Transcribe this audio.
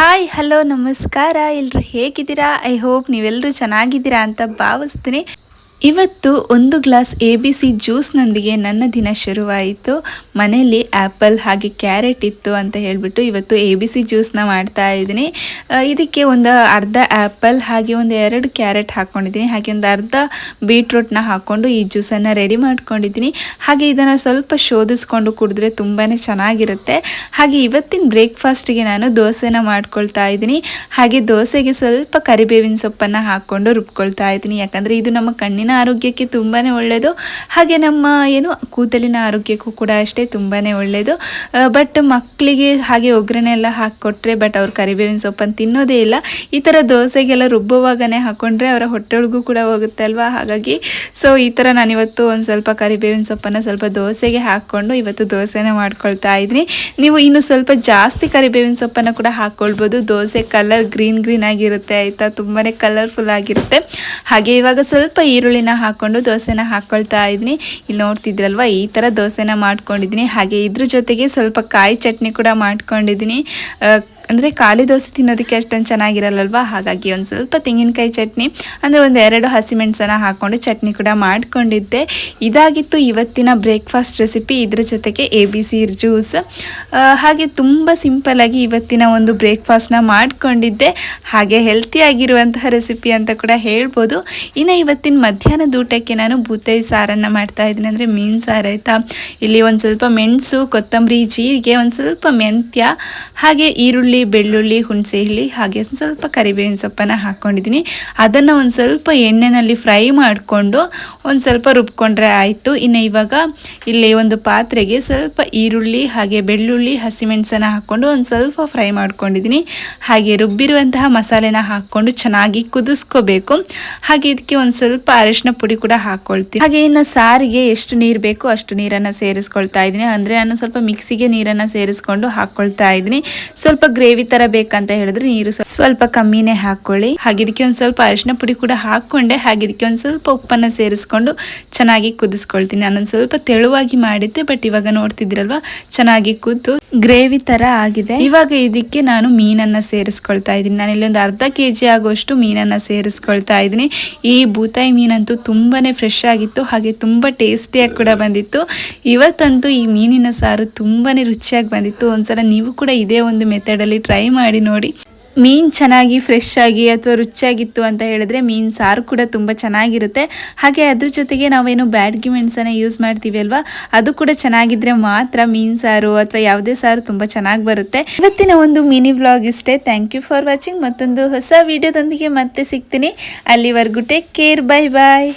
Hi hello ನಮಸ್ಕಾರ. ಎಲ್ಲರೂ ಹೇಗಿದ್ದೀರಾ? ಐ ಹೋಪ್ ನೀವೆಲ್ಲರೂ ಚೆನ್ನಾಗಿದ್ದೀರಾ ಅಂತ ಭಾವಿಸ್ತೀನಿ. ಇವತ್ತು ಒಂದು ಗ್ಲಾಸ್ ಎ ಬಿ ಸಿ ಜ್ಯೂಸ್ನೊಂದಿಗೆ ನನ್ನ ದಿನ ಶುರುವಾಯಿತು. ಮನೆಯಲ್ಲಿ ಆ್ಯಪಲ್ ಹಾಗೆ ಕ್ಯಾರೆಟ್ ಇತ್ತು ಅಂತ ಹೇಳಿಬಿಟ್ಟು ಇವತ್ತು ಎ ಬಿ ಸಿ ಜ್ಯೂಸ್ನ ಮಾಡ್ತಾ ಇದ್ದೀನಿ. ಇದಕ್ಕೆ ಒಂದು ಅರ್ಧ ಆ್ಯಪಲ್ ಹಾಗೆ ಒಂದು ಎರಡು ಕ್ಯಾರೆಟ್ ಹಾಕ್ಕೊಂಡಿದ್ದೀನಿ. ಹಾಗೆ ಒಂದು ಅರ್ಧ ಬೀಟ್ರೂಟ್ನ ಹಾಕ್ಕೊಂಡು ಈ ಜ್ಯೂಸನ್ನು ರೆಡಿ ಮಾಡ್ಕೊಂಡಿದ್ದೀನಿ. ಹಾಗೆ ಇದನ್ನು ಸ್ವಲ್ಪ ಶೋಧಿಸ್ಕೊಂಡು ಕುಡಿದ್ರೆ ತುಂಬಾ ಚೆನ್ನಾಗಿರುತ್ತೆ. ಹಾಗೆ ಇವತ್ತಿನ ಬ್ರೇಕ್ಫಾಸ್ಟಿಗೆ ನಾನು ದೋಸೆನ ಮಾಡ್ಕೊಳ್ತಾ ಇದ್ದೀನಿ. ಹಾಗೆ ದೋಸೆಗೆ ಸ್ವಲ್ಪ ಕರಿಬೇವಿನ ಸೊಪ್ಪನ್ನು ಹಾಕ್ಕೊಂಡು ರುಬ್ಕೊಳ್ತಾ ಇದ್ದೀನಿ. ಯಾಕಂದರೆ ಇದು ನಮ್ಮ ಕಣ್ಣಿನ ಆರೋಗ್ಯಕ್ಕೆ ತುಂಬಾ ಒಳ್ಳೆಯದು ಹಾಗೆ ನಮ್ಮ ಏನು ಕೂದಲಿನ ಆರೋಗ್ಯಕ್ಕೂ ಕೂಡ ಅಷ್ಟೇ ತುಂಬಾ ಒಳ್ಳೆಯದು ಬಟ್ ಮಕ್ಕಳಿಗೆ ಹಾಗೆ ಒಗ್ಗರಣೆ ಎಲ್ಲ ಹಾಕಿಕೊಟ್ರೆ ಬಟ್ ಅವ್ರು ಕರಿಬೇವಿನ ಸೊಪ್ಪನ್ನು ತಿನ್ನೋದೇ ಇಲ್ಲ. ಈ ಥರ ದೋಸೆಗೆಲ್ಲ ರುಬ್ಬುವಾಗನೇ ಹಾಕ್ಕೊಂಡ್ರೆ ಅವರ ಹೊಟ್ಟೆೊಳಗೂ ಕೂಡ ಹೋಗುತ್ತೆ ಅಲ್ವಾ ಹಾಗಾಗಿ ಸೊ ಈ ಥರ ನಾನಿವತ್ತು ಒಂದು ಸ್ವಲ್ಪ ಕರಿಬೇವಿನ ಸೊಪ್ಪನ್ನು ಸ್ವಲ್ಪ ದೋಸೆಗೆ ಹಾಕ್ಕೊಂಡು ಇವತ್ತು ದೋಸೆನೇ ಮಾಡ್ಕೊಳ್ತಾ ಇದ್ದೀನಿ. ನೀವು ಇನ್ನು ಸ್ವಲ್ಪ ಜಾಸ್ತಿ ಕರಿಬೇವಿನ ಸೊಪ್ಪನ್ನು ಕೂಡ ಹಾಕ್ಕೊಳ್ಬೋದು. ದೋಸೆ ಕಲರ್ ಗ್ರೀನ್ ಗ್ರೀನ್ ಆಗಿರುತ್ತೆ, ಆಯಿತಾ? ತುಂಬಾ ಕಲರ್ಫುಲ್ ಆಗಿರುತ್ತೆ. ಹಾಗೆ ಇವಾಗ ಸ್ವಲ್ಪ ಈರುಳ್ಳಿನ ಹಾಕ್ಕೊಂಡು ದೋಸೆನ ಹಾಕ್ಕೊಳ್ತಾ ಇದ್ದೀನಿ ಇಲ್ಲಿ ನೋಡ್ತಿದ್ರಲ್ವ, ಈ ಥರ ದೋಸೆನ ಮಾಡ್ಕೊಂಡಿದ್ದೀನಿ ಹಾಗೆ ಇದ್ರ ಜೊತೆಗೆ ಸ್ವಲ್ಪ ಕಾಯಿ ಚಟ್ನಿ ಕೂಡ ಮಾಡ್ಕೊಂಡಿದ್ದೀನಿ ಅಂದರೆ ಖಾಲಿ ದೋಸೆ ತಿನ್ನೋದಕ್ಕೆ ಅಷ್ಟೊಂದು ಚೆನ್ನಾಗಿರಲ್ಲಲ್ವಾ? ಹಾಗಾಗಿ ಒಂದು ಸ್ವಲ್ಪ ತೆಂಗಿನಕಾಯಿ ಚಟ್ನಿ, ಅಂದರೆ ಒಂದು ಎರಡು ಹಸಿಮೆಣಸನ್ನು ಹಾಕ್ಕೊಂಡು ಚಟ್ನಿ ಕೂಡ ಮಾಡಿಕೊಂಡಿದ್ದೆ. ಇದಾಗಿತ್ತು ಇವತ್ತಿನ ಬ್ರೇಕ್ಫಾಸ್ಟ್ ರೆಸಿಪಿ ಇದ್ರ ಜೊತೆಗೆ ಎ ಬಿ ಸಿ ಜ್ಯೂಸ್ ಹಾಗೆ ತುಂಬ ಸಿಂಪಲಾಗಿ ಇವತ್ತಿನ ಒಂದು ಬ್ರೇಕ್ಫಾಸ್ಟ್ನ ಮಾಡಿಕೊಂಡಿದ್ದೆ. ಹಾಗೆ ಹೆಲ್ತಿಯಾಗಿರುವಂತಹ ರೆಸಿಪಿ ಅಂತ ಕೂಡ ಹೇಳ್ಬೋದು. ಇನ್ನು ಇವತ್ತಿನ ಮಧ್ಯಾಹ್ನದ ಊಟಕ್ಕೆ ನಾನು ಬೂತಾಯಿ ಸಾರನ್ನು ಮಾಡ್ತಾ ಇದ್ದೀನಿ. ಅಂದರೆ ಮೀನು ಸಾರು ಆಯಿತಾ? ಇಲ್ಲಿ ಒಂದು ಸ್ವಲ್ಪ ಮೆಣಸು, ಕೊತ್ತಂಬರಿ, ಜೀರಿಗೆ, ಒಂದು ಸ್ವಲ್ಪ ಮೆಂತ್ಯ, ಹಾಗೆ ಈರುಳ್ಳಿ ಬೆಳ್ಳುಳ್ಳಿ ಹುಣಸೆ ಹುಳಿ ಹಾಗೆ ಸ್ವಲ್ಪ ಕರಿಬೇವಿನ ಸೊಪ್ಪನ್ನು ಹಾಕ್ಕೊಂಡಿದ್ದೀನಿ ಅದನ್ನು ಒಂದು ಸ್ವಲ್ಪ ಎಣ್ಣೆನಲ್ಲಿ ಫ್ರೈ ಮಾಡಿಕೊಂಡು ಒಂದು ಸ್ವಲ್ಪ ರುಬ್ಕೊಂಡ್ರೆ ಆಯಿತು. ಇನ್ನು ಇವಾಗ ಇಲ್ಲಿ ಒಂದು ಪಾತ್ರೆಗೆ ಸ್ವಲ್ಪ ಈರುಳ್ಳಿ, ಹಾಗೆ ಬೆಳ್ಳುಳ್ಳಿ, ಹಸಿಮೆಣಸನ್ನು ಹಾಕ್ಕೊಂಡು ಒಂದು ಸ್ವಲ್ಪ ಫ್ರೈ ಮಾಡ್ಕೊಂಡಿದ್ದೀನಿ. ಹಾಗೆ ರುಬ್ಬಿರುವಂತಹ ಮಸಾಲೆನ ಹಾಕ್ಕೊಂಡು ಚೆನ್ನಾಗಿ ಕುದಿಸ್ಕೋಬೇಕು. ಹಾಗೆ ಇದಕ್ಕೆ ಒಂದು ಸ್ವಲ್ಪ ಅರಿಶಿನ ಪುಡಿ ಕೂಡ ಹಾಕ್ಕೊಳ್ತೀನಿ ಹಾಗೆ ಇನ್ನು ಸಾರಿಗೆ ಎಷ್ಟು ನೀರು ಬೇಕು ಅಷ್ಟು ನೀರನ್ನು ಸೇರಿಸ್ಕೊಳ್ತಾ ಇದ್ದೀನಿ. ಅಂದರೆ ನಾನು ಸ್ವಲ್ಪ ಮಿಕ್ಸಿಗೆ ನೀರನ್ನು ಸೇರಿಸ್ಕೊಂಡು ಹಾಕ್ಕೊಳ್ತಾ ಇದ್ದೀನಿ. ಸ್ವಲ್ಪ ಗ್ರೇವಿ ಥರ ಬೇಕಂತ ಹೇಳಿದ್ರೆ ನೀರು ಸ್ವ- ಸ್ವಲ್ಪ ಕಮ್ಮಿನೇ ಹಾಕೊಳ್ಳಿ. ಹಾಗಿದಕ್ಕೆ ಒಂದು ಸ್ವಲ್ಪ ಅರಿಶಿನ ಪುಡಿ ಕೂಡ ಹಾಕೊಂಡೆ. ಹಾಗಿದಕ್ಕೆ ಒಂದು ಸ್ವಲ್ಪ ಉಪ್ಪನ್ನ ಸೇರಿಸ್ಕೊಂಡು ಚೆನ್ನಾಗಿ ಕುದಿಸ್ಕೊಳ್ತೀನಿ. ನಾನೊಂದು ಸ್ವಲ್ಪ ತೆಳುವಾಗಿ ಮಾಡಿದ್ದೆ ಬಟ್ ಇವಾಗ ನೋಡ್ತಿದ್ರಲ್ವಾ ಚೆನ್ನಾಗಿ ಕುದ್ದು ಗ್ರೇವಿ ತರ ಆಗಿದೆ. ಇವಾಗ ಇದಕ್ಕೆ ನಾನು ಮೀನನ್ನ ಸೇರಿಸ್ಕೊಳ್ತಾ ಇದ್ದೀನಿ. ನಾನು ಇಲ್ಲಿ ಒಂದು ಅರ್ಧ ಕೆ ಜಿ ಆಗುವಷ್ಟು ಮೀನನ್ನ ಸೇರಿಸ್ಕೊಳ್ತಾ ಇದ್ದೀನಿ. ಈ ಬೂತಾಯಿ ಮೀನಂತೂ ತುಂಬಾನೇ ಫ್ರೆಶ್ ಆಗಿತ್ತು, ಹಾಗೆ ತುಂಬಾ ಟೇಸ್ಟಿಯಾಗಿ ಕೂಡ ಬಂದಿತ್ತು. ಇವತ್ತಂತೂ ಈ ಮೀನಿನ ಸಾರು ತುಂಬಾನೇ ರುಚಿಯಾಗಿ ಬಂದಿತ್ತು. ಒಂದ್ಸಲ ನೀವು ಕೂಡ ಇದೇ ಒಂದು ಮೆಥಡಲ್ಲಿ ಟ್ರೈ ಮಾಡಿ ನೋಡಿ. ಮೀನು ಚೆನ್ನಾಗಿ ಫ್ರೆಶ್ ಆಗಿ ಅಥವಾ ರುಚಿಯಾಗಿತ್ತು ಅಂತ ಹೇಳಿದ್ರೆ ಮೀನು ಸಾರು ಕೂಡ ತುಂಬ ಚೆನ್ನಾಗಿರುತ್ತೆ. ಹಾಗೆ ಅದ್ರ ಜೊತೆಗೆ ನಾವೇನು ಬ್ಯಾಡ್ಗಿ ಮೆಣಸನ್ನ ಯೂಸ್ ಮಾಡ್ತೀವಿ ಅಲ್ವಾ? ಅದು ಕೂಡ ಚೆನ್ನಾಗಿದ್ರೆ ಮಾತ್ರ ಮೀನು ಸಾರು ಅಥವಾ ಯಾವುದೇ ಸಾರು ತುಂಬ ಚೆನ್ನಾಗಿ ಬರುತ್ತೆ. ಇವತ್ತಿನ ಒಂದು ಮಿನಿ ವ್ಲಾಗ್ ಇಷ್ಟೇ. ಥ್ಯಾಂಕ್ ಯು ಫಾರ್ ವಾಚಿಂಗ್ ಮತ್ತೊಂದು ಹೊಸ ವಿಡಿಯೋದೊಂದಿಗೆ ಮತ್ತೆ ಸಿಗ್ತೀನಿ. ಅಲ್ಲಿವರೆಗೂ ಟೇಕ್ ಕೇರ್ ಬೈ ಬಾಯ್